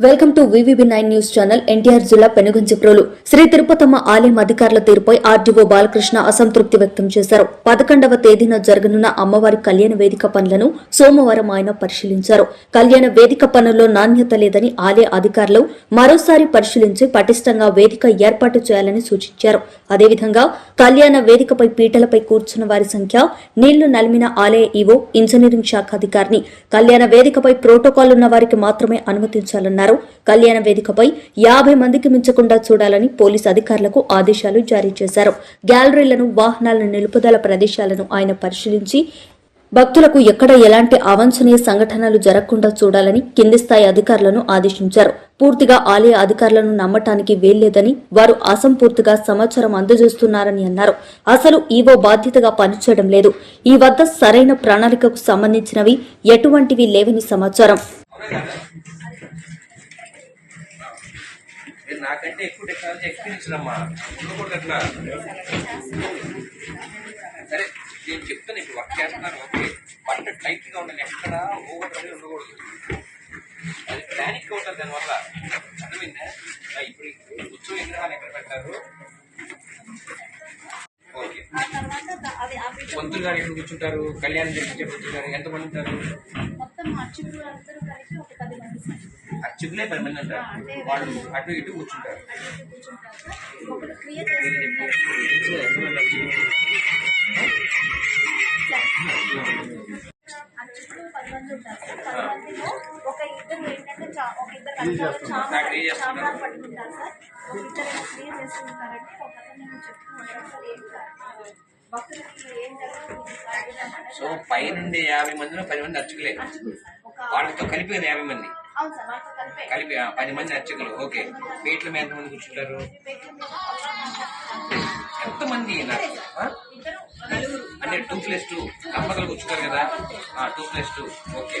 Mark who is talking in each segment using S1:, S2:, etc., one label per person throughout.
S1: Welcome to VVB nine news channel NTR జిల్లా పెనుగంచిప్రోలు శ్రీ తిరుపతమ్మ ఆలయం అధికారుల తీరుపై ఆర్డీఓ బాలకృష్ణ అసంతృప్తి వ్యక్తం చేశారు. పదకొండవ తేదీన జరగనున్న అమ్మవారి కళ్యాణ వేదిక పనులను సోమవారం ఆయన పరిశీలించారు. కళ్యాణ వేదిక పనుల్లో నాణ్యత లేదని ఆలయ అధికారులు మరోసారి పరిశీలించి పటిష్టంగా వేదిక ఏర్పాటు చేయాలని సూచించారు. అదేవిధంగా కళ్యాణ వేదికపై పీటలపై కూర్చున్న వారి సంఖ్య నీళ్ళు నలిమిన ఆలయ ఈవో ఇంజనీరింగ్ శాఖ అధికారిని. కళ్యాణ వేదికపై ప్రోటోకాల్ ఉన్న వారికి మాత్రమే అనుమతించాలన్నారు. కళ్యాణ వేదికపై యాభై మందికి మించకుండా చూడాలని పోలీసు అధికారులకు ఆదేశాలు జారీ చేశారు. గ్యాలరీలను వాహనాల నిలుపుదల ప్రదేశాలను ఆయన పరిశీలించి భక్తులకు ఎక్కడ ఎలాంటి అవాంఛనీయ సంఘటనలు జరగకుండా చూడాలని కింది స్థాయి అధికారులను ఆదేశించారు. పూర్తిగా ఆలయ అధికారులను నమ్మటానికి వీల్లేదని వారు అసంపూర్తిగా సమాచారం అందజేస్తున్నారని అన్నారు. అసలు ఈవో బాధ్యతగా పనిచేయడం లేదు. ఈ వద్ద సరైన ప్రణాళికకు సంబంధించినవి ఎటువంటివి లేవని సమాచారం.
S2: మీరు ఎక్కువ టెక్నాలజీ ఎక్స్పీరియన్స్ అమ్మా ఉండకూడదు అట్లా. సరే నేను చెప్తాను ఇప్పుడు వర్క్ చేస్తున్నాను ఓకే. బట్ టైట్గా ఉండాలి ఎక్కడ ఓవర్ అనేది ఉండకూడదు. అది ప్లానిక్ ఉంటుంది దానివల్ల. అర్థమైందా? ఇప్పుడు ఉత్సవ విగ్రహాలు ఎక్కడ పెట్టారు? పంతులు గారు ఎక్కడ కూర్చుంటారు? కళ్యాణం జరిపించే పంతులు గారు ఎంతమంది ఉంటారు?
S3: మొత్తం అర్చకులు పది మంది
S2: ఉంటారు వాళ్ళు అటు ఇటు కూర్చుంటారు.
S3: ఒక ఇద్దరు ఏంటంటే ఒక ఇద్దరు చామరాలు పట్టుకుంటారు సార్. ఇద్దరు చేస్తుంటారంటే నేను చెప్తూ ఉంటాను సార్ జరుగుతుంది
S2: సో పైనుండి యాభై మందిలో పది మంది అర్చకులే. వాళ్ళతో కలిపి కదా యాభై మంది?
S3: కలిపే.
S2: పది మంది అర్చకులు. ఓకే. పీట్ల మీద ఎంతమంది కూర్చుంటారు ఎంతమంది అంటే టూ ప్లస్ టూ. దంపతులు కూర్చుంటారు కదా? Two plus two. Okay.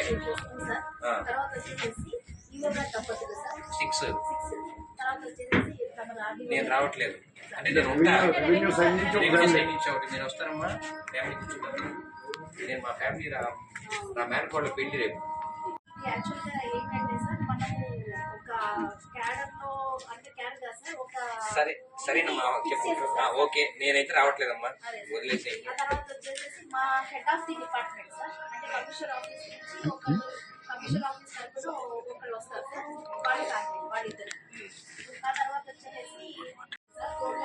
S2: Six. నేను రావట్లేదు.
S4: రెవెన్యూ సైడ్ నుంచి
S2: ఒకటి నేను వస్తానమ్మా ఫ్యామిలీ కూర్చుంటాను నేను మా ఫ్యామిలీ రా నా మేనకోళ్ళ పెళ్ళి రేపు
S3: యాక్చువల్గా ఏంటంటే సార్ మనము ఒక క్యాడర్లో అంటే క్యాడర్ కాదు సార్ ఒక
S2: సరే సరేనమ్మా చెప్పు ఓకే నేనైతే రావట్లేదమ్మా వదిలేసి
S3: ఆ తర్వాత వచ్చేసి మా head of the department sir అంటే కమిషనర్ ఆఫీస్ నుంచి ఒక కమిషనర్ ఆఫీస్ తరపున ఒకళ్ళు వస్తారు సార్ వాళ్ళు కాదు వాళ్ళిద్దరు ఆ తర్వాత వచ్చేసి సార్ కోడ్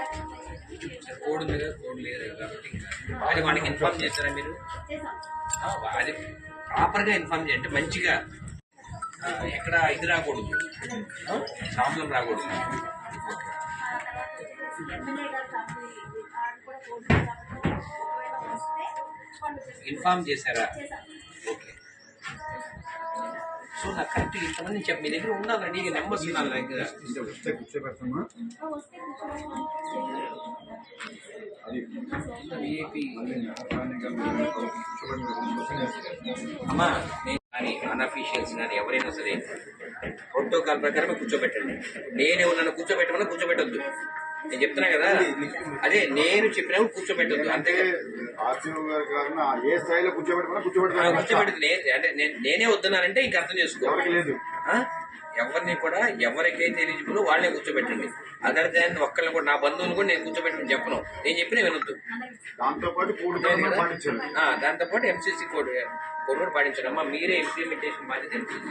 S2: కోడ్ మీద కోడ్ లేదు కాబట్టి అది వాళ్ళకి ఇన్ఫార్మ్ చేస్తారా మీరు? అది ప్రాపర్గా ఇన్ఫార్మ్ చేయండి. మంచిగా ఎక్కడ ఇది రాకూడదు. ప్రాబ్లం రాకూడదు.
S3: ఎమ్మెల్యే గారు
S2: సో నాకు కరెక్ట్ ఇంతమంది చెప్పి మీ దగ్గర ఉండాలి రెడీగా నెంబర్స్ నా దగ్గర అమ్మా నేను కానీ అన్అఫీషియల్స్ కానీ ఎవరైనా సరే ప్రోటోకాల్ ప్రకారమే కూర్చోబెట్టండి. నేనే ఉన్నాను కూర్చోబెట్టమని కూర్చోబెట్టొద్దు. నేను చెప్తున్నా కదా. అదే నేను చెప్పినప్పుడు కూర్చోబెట్టొద్దు. అంతే
S4: ఏ స్థాయిలో
S2: కూర్చోబెట్టదు అంటే నేనే వద్దన్నానంటే ఇంక అర్థం చేసుకో.
S4: లేదు?
S2: ఎవరిని కూడా ఎవరికైతే ఎలిజిబుల్ వాళ్ళనే కూర్చోబెట్టండి. అదర్ దాన్ని ఒక్కరిని కూడా నా బంధువులు కూడా నేను కూర్చోబెట్టమని చెప్పను. నేను చెప్పిన వినొద్దు.
S4: దాంతో పాటు
S2: ఎంసీసీ కోడ్ కోడ్ కూడా పాటించండి అమ్మా మీరే ఇంప్లిమెంటేషన్ బాధ్యత ఎంసీసీ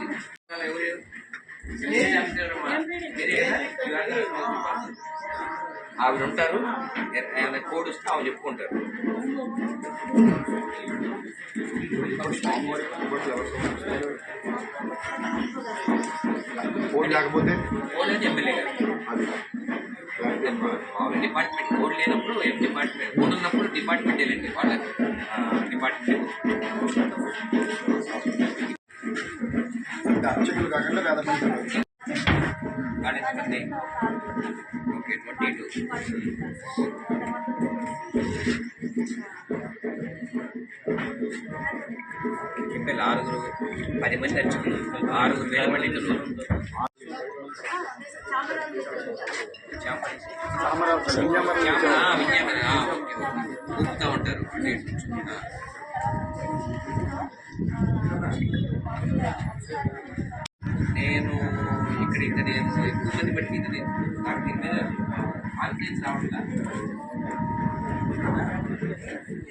S2: ఎవరు మీరే ఆవిడ ఉంటారు. ఏమైనా కోడ్ వస్తే ఆవిడ చెప్పుకుంటారు.
S4: కోడ్ లేకపోతే?
S2: కోడ్ అయితే ఎమ్మెల్యే గారు. డిపార్ట్మెంట్ కోడ్ లేనప్పుడు ఏం డిపార్ట్మెంట్ కోడ్ ఉన్నప్పుడు డిపార్ట్మెంట్ వెళ్ళండి వాళ్ళ డిపార్ట్మెంట్
S4: అంటే అర్చకులు కాకుండా వేద పండితులు
S2: ఆరుగురు పది మంది అర్చకులు ఆరుగురు వేల మంది ఇంట్లో ఉంటారు నేను ఇక్కడ ఇంత నేను ఇక్కడ ఇక్కడ ఇంత నేను నాకు దీని మీద బట్టి ఇది నాకు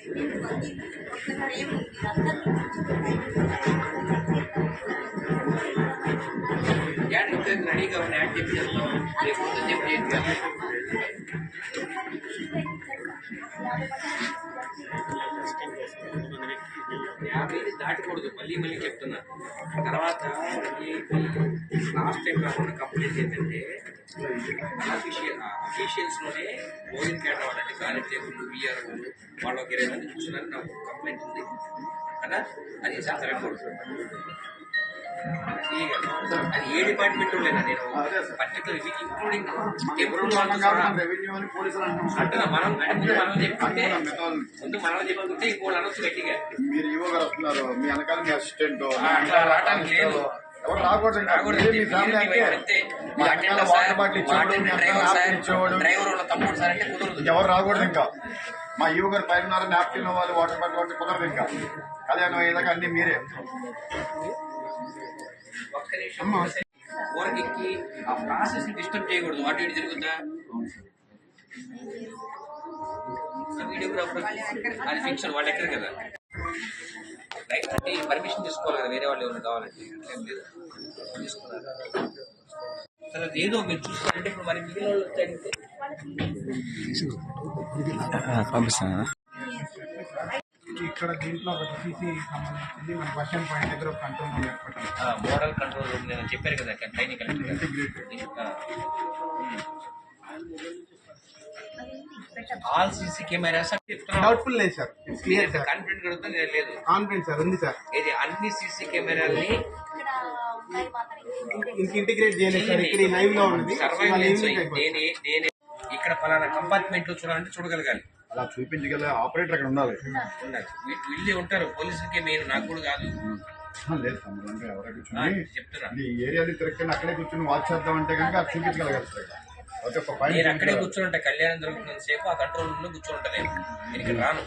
S2: దీని మీద కాన్ఫిడెన్స్ రావట్లేదు యాడ్ ఇంకా రెడీగా ఉన్న యాడ్ చెప్పి చేస్తాను రేపు పొద్దున్న చెప్పి చేయాలి యాభైని దాటకూడదు మళ్ళీ మళ్ళీ చెప్తున్నా. తర్వాత లాస్ట్ టైం కాకుండా కంప్లైంట్ ఏంటంటే అఫీషియల్ అఫీషియల్స్లోనే ఓయిన్ కేటర్ వాళ్ళంటే కానిస్టేబుల్ విఆర్ వాళ్ళు ఒక ఇరవై మంది చూసినారని నాకు కంప్లైంట్ ఉంది. కదా? అది జరగకూడదు అది ఏ డిపార్ట్మెంట్ లేదా నేను
S4: అదే sir.
S2: Particular including temple
S4: revenue అని పోలీసులు అంటున్నాం
S2: అంటున్నా మనం అంటే ముందు మనం చెప్పుకుంటే
S4: అంటున్నాం మిగతా
S2: ముందు మనం చెప్పుకుంటే ఇంకోళ్ళు అనొచ్చు గట్టిగా.
S4: మీరు ఈవో గారు వస్తున్నారు మీ వెనకాల మీ అసిస్టెంట్
S2: అట్లా రావడానికి లేదు.
S4: ఎవరు రాకూడదు మీ ఫ్యామిలీ. మీ వాటర్ బాటిల్ ఇచ్చేవాడు మీ
S2: డ్రైవర్
S4: ఇచ్చేవాడు.
S2: తమ్ముడు సార్ అంటే కుదరదు.
S4: ఎవరు రాకూడదు ఇంకా. మా ఈవో గారు పైన నాప్కిన్ వాళ్ళు వాటర్ బాటిల్ వాటి కుదరదు ఇంకా. కళ్యాణం అయ్యేదాకా అన్ని మీరే.
S2: ఒక్క నిమిషం ఊరికెక్కి ఆ ప్రాసెస్ డిస్టర్బ్ చేయకూడదు. అటు ఇటు తిరుగుతా? వీడియోగ్రాఫర్ అది ఫిక్షన్ వాళ్ళు ఎక్కడ కదా? రైట్ అంటే పర్మిషన్ తీసుకోవాలి కదా? వేరే వాళ్ళు ఎవరు కావాలంటే. ఏం అసలు ఏదో మీరు చూసుకోవాలంటే ఇప్పుడు మరి మిగిలిన వాళ్ళు
S5: పంపిస్తాను.
S6: ఇక్కడ దీంట్లో ఒకటి సీసీ సంబంధించింది. మన బస్టాండ్ పాయింట్ దగ్గర ఒక కంట్రోల్ రూమ్ ఏర్పడింది.
S2: మోడల్ కంట్రోల్ రూమ్ నేను చెప్పారు కదా training all CC cameras
S6: doubtful లేదు sir it's clear sir
S2: confident కడుగుతా నేను లేదు.
S6: కాన్ఫిడెన్స్ సార్ ఉంది సార్
S2: ఇది అన్ని సీసీ కెమెరాల్ని
S6: ఇంటిగ్రేట్ చేయలేదు సార్ ఇక్కడ లైవ్లో అయిపోతుంది.
S2: నేను నేను ఇక్కడ పలానా కంపార్ట్మెంట్లో చూడాలంటే చూడగలగాలి.
S4: అలా చూపించగల ఆపరేటర్ అక్కడ ఉండాలి.
S2: వీళ్ళే ఉంటారు. పోలీసులకే మెయిన్. నాకు కూడా కాదు.
S4: లేదు తమ్ముడు అంటే ఎవరో
S2: ఆ,
S4: కూర్చొని
S2: చెప్తున్నా.
S4: ఈ ఏరియాలో తిరగకుండా అక్కడే కూర్చొని వాచ్ చేద్దాం అంటే కనుక అది చూపించగలగాలి ఓకే ఒక పాయింట్
S2: నేను అక్కడే కూర్చొని ఉంటా కళ్యాణం జరుగుతున్నంత సేపు ఆ కంట్రోల్ రూమ్లో కూర్చొని ఉంటా నేను నేను ఇక్కడ రాను.